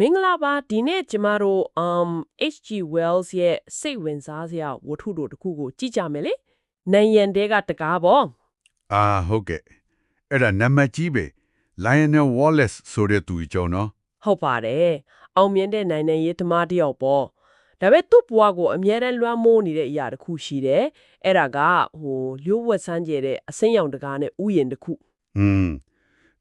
မင်္ဂလာပါဒီနေ့ကျမတို့ um HG Wells ရဲ့စိတ်ဝင်စားစရာဝတ္ထုတို့တစ်ခုကိုကြည့်ကြမယ်လေနိုင်ရန်တဲကတကားပေါ့အာဟုတ်ကဲ့အဲ့ဒါနံပါတ်ကြီးပဲ Lionel Wallace ဆိုတဲ့သူအကြောင်းနော်ဟုတ်ပါတယ်အောင်မြင်တဲ့နိုင်နိုင်ရေးသမားတစ်ယောက်ပေါ့ဒါပေမဲ့သူ့ဘဝကိုအမြဲတမ်းလွှမ်းမိုးနေတဲ့အရာတစ်ခုရှိတယ်အဲ့ဒါကဟိုလျှို့ဝှက်ဆန်းကျဲတဲ့အစင်းရောင်တကားနဲ့ဥယျာဉ်တစ်ခုอืม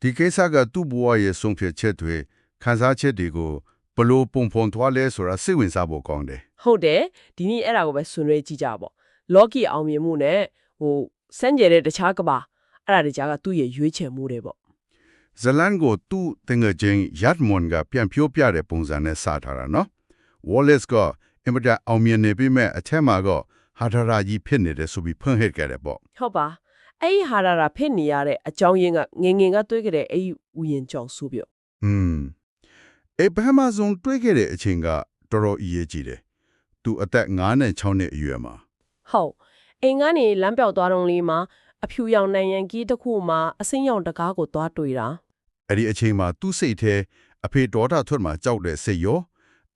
ဒီကိစ္စကသူ့ဘဝရဲ့ဆုံးဖြတ်ချက်တွေ ခံစားချက်တွေကိုဘလို့ပုံဖော်သွားလဲဆိုတာစိတ်ဝင်စားဖို့ကောင်းတယ်ဟုတ်တယ်ဒီနေ့အဲ့ဒါကိုပဲဆွေးနွေးကြည့်ကြပါလော်ကီအောင်မြင်မှုနဲ့ဟိုစမ်းကျဲတဲ့တခြားကဘာအဲ့ဒါတခြားကသူ့ရဲ့ရွေးချယ်မှုတွေပေါ့ဇလန်ကိုသူ့တငယ်ချင်းယတ်မွန်ကပြန်ပြောပြတဲ့ပုံစံနဲ့စထားတာနော် Wallace ကအင်မတန်အောင်မြင်နေပြီမဲ့အထက်မှာကဟာဒရာကြီးဖြစ်နေတယ်ဆိုပြီးဖွင့်ဟစ်ခဲ့တယ်ပေါ့ဟုတ်ပါအဲ့ဒီဟာရတာဖြစ်နေရတဲ့အကြောင်းရင်းကငယ်ငယ်ကတွေးကြတဲ့အဲ့ဒီဥယျာဉ်ကြောင့်ဆိုပြอืม အေဘဟမဇွန်တွေ့ခဲ့တဲ့အချိန်ကတော်တော်အရေးကြီးတယ်သူအသက်9နဲ့6နှစ်အရွယ်မှာဟုတ်အိမ်ကနေလမ်းပြောက်သွားတော့လေးမှာအဖြူရောင်နိုင်ရန်ကြီးတစ်ခုမှာအစင်းရောင်တကားကိုသွားတွေ့တာအဲ့ဒီအချိန်မှာသူ့စိတ်ထဲအဖေဒေါတာထွက်မှာကြောက်တဲ့စိတ်ရော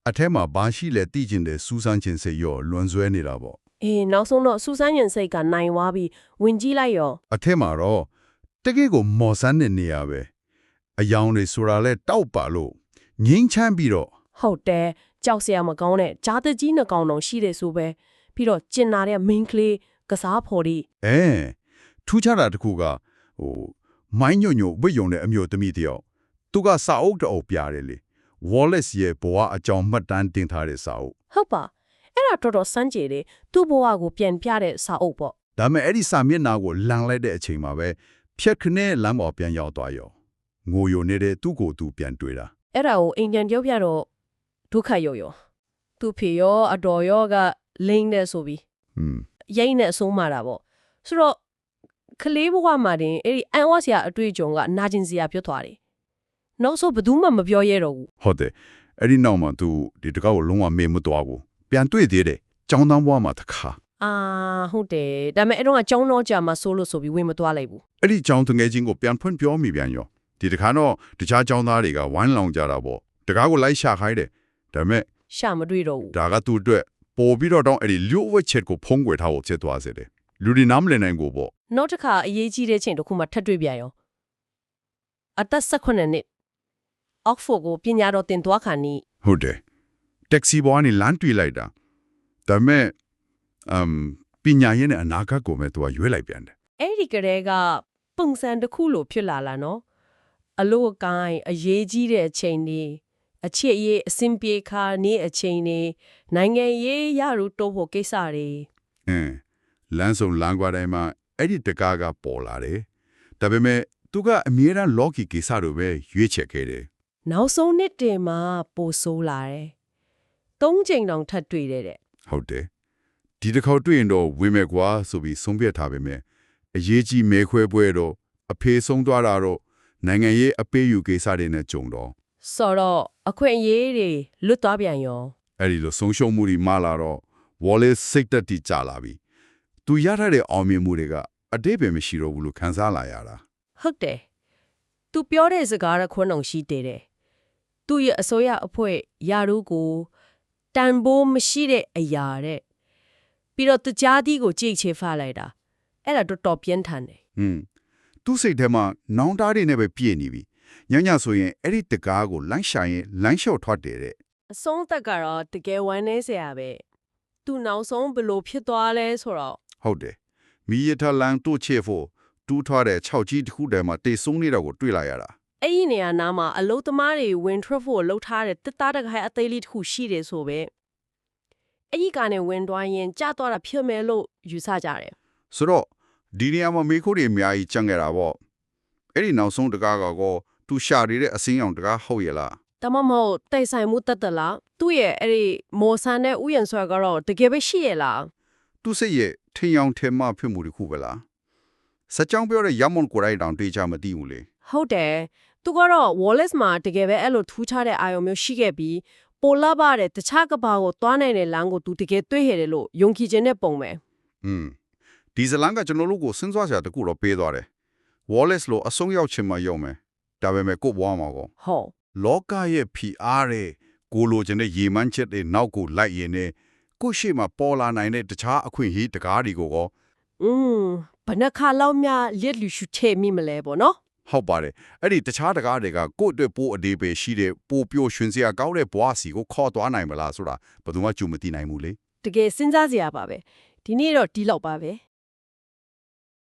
အထက်မှာဘာရှိလဲသိကျင်တဲ့စူးစမ်းခြင်းစိတ်ရောလွန်ဆွဲနေတာပေါ့အေးနောက်ဆုံးတော့စူဆန်းရင်စိတ်ကနိုင်သွားပြီးဝင်ကြည့်လိုက်ရောအထက်မှာတော့တကယ့်ကိုမော်ဆန်းတဲ့နေရာပဲအယောင်တွေဆိုတာလဲတောက်ပါလို့ ငင်းချမ်းပြီးတော့ဟုတ်တယ်ကြောက်စရာမကောင်းတဲ့ဂျာတကြီးနှကောင်တောင်ရှိတယ်ဆိုပဲပြီးတော့ကျင်နာတဲ့ main ကလေးကစားဖော်ဒီအဲထူးခြားတာတစ်ခုကဟိုမိုင်းညွညွဝိယုံတဲ့အမျိုးသမီးတယောက်သူကစာအုပ်တအုပ်ပြတယ်လေ Wallace ရဲ့ဘဝအကြောင်းမှတ်တမ်းတင်ထားတဲ့စာအုပ်ဟုတ်ပါအဲ့ဒါတော်တော်စမ်းကြယ်တယ်သူ့ဘဝကိုပြန်ပြတဲ့စာအုပ်ပေါ့ဒါပေမဲ့အဲ့ဒီစာမျက်နှာကိုလန်လိုက်တဲ့အချိန်မှာပဲဖြက်ခနဲ့လမ်းပေါ်ပြန်ရောက်သွားရောငိုယိုနေတဲ့သူ့ကိုယ်သူပြန်တွေ့တာ အဲ့ဒါကိုအိမ်ပြန်ပြောပြတော့ဒုက္ခရောရောသူ့ဖေရောအတော်ရောကလိမ့်တဲ့ဆိုပြီးဟွန်းရိမ့်နဲ့အဆုံးမာတာပေါ့ဆိုတော့ကလေးဘဝမှာတင်အဲ့ဒီအန်ဝါစရာအတွေ့အကြုံကနာကျင်စရာပြောသွားတယ်နောက်ဆုံးဘယ်သူမှမပြောရဲတော့ဘူးဟုတ်တယ်အဲ့ဒီနောက်မှာသူဒီတကောက်ကိုလုံးဝမေ့မသွားဘူးပြန်တွေ့သေးတယ်ကျောင်းသားဘဝမှာတစ်ခါအာဟုတ်တယ်ဒါပေမဲ့အဲ့တော့ကကျောင်းတော်ကြာမှာဆိုလို့ဆိုပြီးဝင်မသွားလိုက်ဘူးအဲ့ဒီကျောင်းတငယ်ချင်းကိုပြန်ဖွင့်ပြောမိပြန်ရော ဒီတခါတော့တခြားကျောင်းသားတွေကဝိုင်းလောင်ကြတာပေါ့တကားကိုလိုက်ရှာခိုင်းတယ်ဒါပေမဲ့ရှာမတွေ့တော့ဘူးဒါကသူ့အတွက်ပို့ပြီးတော့တောင်းအဲ့ဒီလျှို့ဝှက်ချက်ကိုဖုံးကွယ်ထားဖို့ချက်သွားစေတယ်လူဒီနားမလည်နိုင်ကိုပေါ့နောက်တစ်ခါအရေးကြီးတဲ့ချိန်တစ်ခုမှထပ်တွေ့ပြန်ရောအသက်18နှစ်အောက်ဖို့ကိုပညာတော်တင်သွားခါနီးဟုတ်တယ်တက္ကစီဘောကနေလမ်းတွေ့လိုက်တာဒါပေမဲ့အမ်ပညာရေးနဲ့အနာဂတ်ကိုပဲသူကရွေးလိုက်ပြန်တယ်အဲ့ဒီကလေးကပုံစံတစ်ခုလိုဖြစ်လာလာနော် အလို့အကိုင်းအရေးကြီးတဲ့အချိန်တွေအချစ်ရေးအစင်ပြေခါနေအချိန်တွေနိုင်ငံရေးရရတော့ဖို့ကိစ္စတွေအင်းလမ်းဆောင်လမ်းကွာတိုင်းမှာအဲ့ဒီတကားကပေါ်လာတယ်ဒါပေမဲ့သူကအမြဲတမ်း locky ကိစ္စလိုပဲရွေးချယ်ခဲ့တယ်နောက်ဆုံးနှစ်တည်းမှာပိုဆိုးလာတယ်သုံးချိန်တောင်ထပ်တွေ့တယ်တဲ့ဟုတ်တယ်ဒီတစ်ခေါက်တွေ့ရင်တော့ဝင်မယ်ကွာဆိုပြီးဆုံးဖြတ်ထားပေမဲ့အရေးကြီးမဲခွဲပွဲတော့အဖေဆုံးသွားတာတော့ နိုင်ငံရေးအပေးယူကိစ္စတွေနဲ့ကြုံတော့ဆိုတော့အခွင့်အရေးတွေလွတ်သွားပြန်ရောအဲ့ဒီလိုဆုံးရှုံးမှုတွေမှလာတော့ Wallace စိတ်တက်တီကြလာပြီသူရထားတဲ့အောင်မြင်မှုတွေကအတိတ်ပဲမရှိတော့ဘူးလို့ခံစားလာရတာဟုတ်တယ်။ तू ပြောတဲ့စကားကခွန်းအောင်ရှိတယ်တဲ့။ तू ရဲ့အစိုးရအဖွဲ့ယာရုကိုတန်ဖိုးမရှိတဲ့အရာတဲ့။ပြီးတော့တကြားသီးကိုကြိတ်ချေဖလိုက်တာ။အဲ့ဒါတော်တော်ပြင်းထန်တယ်ဟွန်း သူ့စိတ်ထဲမှာနောင်တတွေနဲ့ပဲပြည့်နေပြီညညဆိုရင်အဲ့ဒီတကားကိုလမ်းရှာရင်လမ်းလျှော့ထွက်တယ်တဲ့။အဆုံးသက်ကတော့တကယ်ဝမ်းနည်းစရာပဲ။ तू နောက်ဆုံးဘယ်လိုဖြစ်သွားလဲဆိုတော့ဟုတ်တယ်မီးရထလန်တို့ချေဖို့တူးထားတဲ့6ကြီးတစ်ခုတည်းမှာတေဆုံးနေတာကိုတွေ့လိုက်ရတာအဲ့ဒီနေရာနားမှာအလုသမားတွေဝင်ထွက်ဖို့လှုပ်ထားတဲ့တစ်သားတစ်ခိုင်အသေးလေးတစ်ခုရှိတယ်ဆိုပဲ။အဲ့ဒီကနေဝင်သွားရင်ကြာသွားတာဖြစ်မယ်လို့ယူဆကြတယ်ဆိုတော့ ဒီနေရာမှာမေခိုးတွေအများကြီးကြံခဲ့တာပေါ့အဲ့ဒီနောက်ဆုံးတကားကောသူရှာနေတဲ့အစင်းအောင်တကားဟုတ်ရဲ့လား။တမမဟုတ်တိတ်ဆိုင်မှုတက်တလား။သူ့ရဲ့အဲ့ဒီမော်ဆန်တဲ့ဥယျာဉ်ဆွဲကတော့တကယ်ပဲရှိရလားသူစိတ်ရဲ့ထင်ယောင်ထင်မှဖြစ်မှုတစ်ခုပဲလားစက်ကြောင်းပြောတဲ့ရမွန်ကိုရိုက်တောင်တွေ့ချမသိဘူးလေ။ဟုတ်တယ်။သူကတော့ Wallace မှာတကယ်ပဲအဲ့လိုထူးခြားတဲ့အာရုံမျိုးရှိခဲ့ပြီးပိုလာပါတဲ့တခြားကဘာကိုသွားနိုင်တဲ့လမ်းကိုသူတကယ်တွေ့ရတယ်လို့ယုံကြည်ခြင်းနဲ့ပုံပဲอืม ဒီဇလန်ကကျွန်တော်တို့ကိုစဉ်းစားစရာတစ်ခုတော့ပေးသွားတယ် Wallace လို့အဆုံးရောက်ချင်မှရောက်မယ်ဒါပေမဲ့ကို့ဘွားမှာကော။ဟုတ်လောကရဲ့ဖီအားတဲ့ကိုလိုချင်တဲ့ရေမှန်းချက်တွေနောက်ကိုလိုက်ရင်နဲ့ကိုယ့်ရှိမှပေါ်လာနိုင်တဲ့တခြားအခွင့်အရေးတကားတွေကိုကောอืมဘယ်နှခါလောက်မြလက်လူရှုချေမိမလဲပေါ့နော်ဟုတ်ပါတယ်အဲ့ဒီတခြားတကားတွေကကိုယ့်အတွက်ပိုအသေးပဲရှိတဲ့ပိုပျော်ရွှင်စရာကောင်းတဲ့ဘဝစီကိုခေါ်သွားနိုင်မလားဆိုတာဘယ်သူမှကြုံမသိနိုင်ဘူးလေတကယ်စဉ်းစားစရာပါပဲဒီနေ့တော့ဒီလောက်ပါပဲ